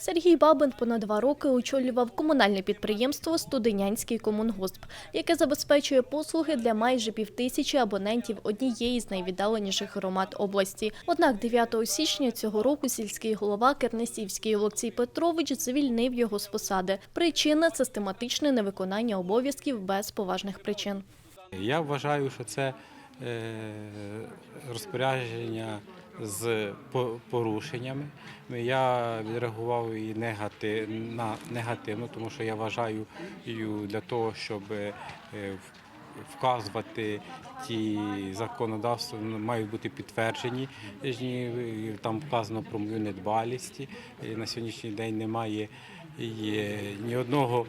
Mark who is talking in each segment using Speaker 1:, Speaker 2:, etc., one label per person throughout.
Speaker 1: Сергій Бабин понад два роки очолював комунальне підприємство Студенянський комунгосп, яке забезпечує послуги для майже півтисячі абонентів однієї з найвіддаленіших громад області. Однак 9 січня цього року сільський голова Кернесівський Олексій Петрович звільнив його з посади. Причина систематичне невиконання обов'язків без поважних причин.
Speaker 2: Я вважаю, що це е, розпорядження з по- порушеннями. Я відреагував і негати- на негативно, тому що я вважаю для того, щоб е, вказувати ті законодавства, ну, мають бути підтверджені. Там вказано про мою недбалість. На сьогоднішній день немає ні одного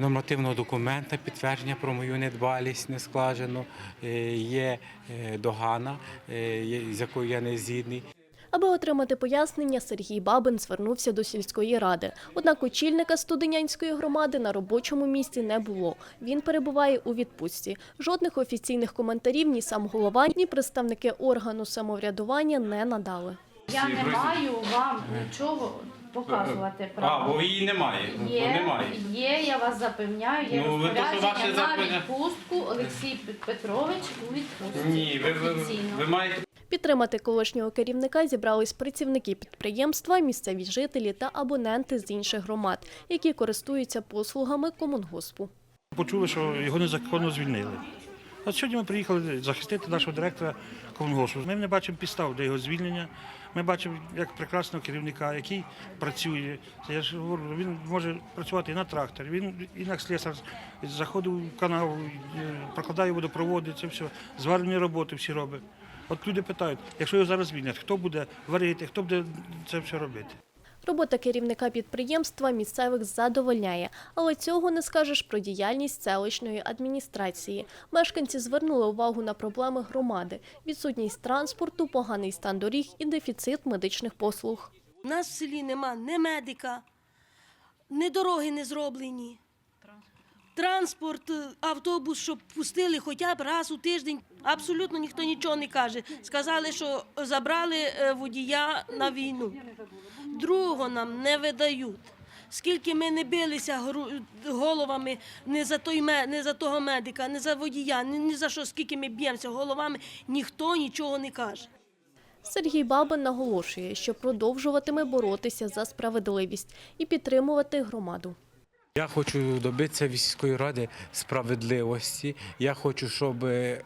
Speaker 2: нормативного документа, підтвердження про мою недбалість не складено. Е, Є е, догана, е, з якою я не згідний.
Speaker 1: Аби отримати пояснення, Сергій Бабин звернувся до сільської ради. Однак очільника студенянської громади на робочому місці не було. Він перебуває у відпустці. Жодних офіційних коментарів ні сам голова, ні представники органу самоврядування не надали.
Speaker 3: Я не маю вам нічого показувати
Speaker 2: А,
Speaker 3: право.
Speaker 2: бо її немає.
Speaker 3: Є, є, я вас запевняю, є
Speaker 2: Ну, ви то, що
Speaker 3: розпорядження
Speaker 2: ваше
Speaker 3: на
Speaker 2: запевня-
Speaker 3: відпустку Олексій Петрович у відпустці.
Speaker 2: Ні, ви, ви,
Speaker 3: Офіційно.
Speaker 2: ви маєте
Speaker 1: Підтримати колишнього керівника зібрались працівники підприємства, місцеві жителі та абоненти з інших громад, які користуються послугами комунгоспу.
Speaker 4: Почули, що його незаконно звільнили. От сьогодні ми приїхали захистити нашого директора комунгоспу. Ми не бачимо підстав для його звільнення. Ми бачимо як прекрасного керівника, який працює. Я ж говорю, він може працювати і на тракторі, він і на слесар заходив в канаву, е, прокладає водопроводи, це все, зварені роботи всі робить. От люди питають, якщо його зараз звільнять, хто буде варити, хто буде це все робити?
Speaker 1: Робота керівника підприємства місцевих задовольняє, але цього не скажеш про діяльність селищної адміністрації. Мешканці звернули увагу на проблеми громади: відсутність транспорту, поганий стан доріг і дефіцит медичних послуг.
Speaker 5: У нас в селі нема ні медика, ні дороги не зроблені. Транспорт, автобус, щоб пустили хоча б раз у тиждень. Абсолютно ніхто нічого не каже. Сказали, що забрали е, водія на війну. Другого нам не видають. Скільки ми не билися головами не за, той, не за того медика, не за водія, ні за що, скільки ми б'ємося головами, ніхто нічого не каже.
Speaker 1: Сергій Бабин наголошує, що продовжуватиме боротися за справедливість і підтримувати громаду.
Speaker 2: Я хочу добитися від ради справедливості. Я хочу, щоб е,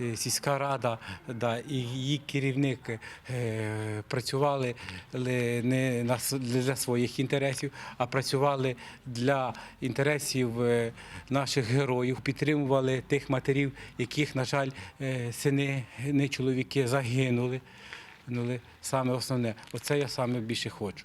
Speaker 2: е, сільська рада да, і її керівник е, працювали не для своїх інтересів, а працювали для інтересів наших героїв, підтримували тих матерів, яких, на жаль, сини, не чоловіки загинули. Ну, Саме основне, оце я саме більше хочу.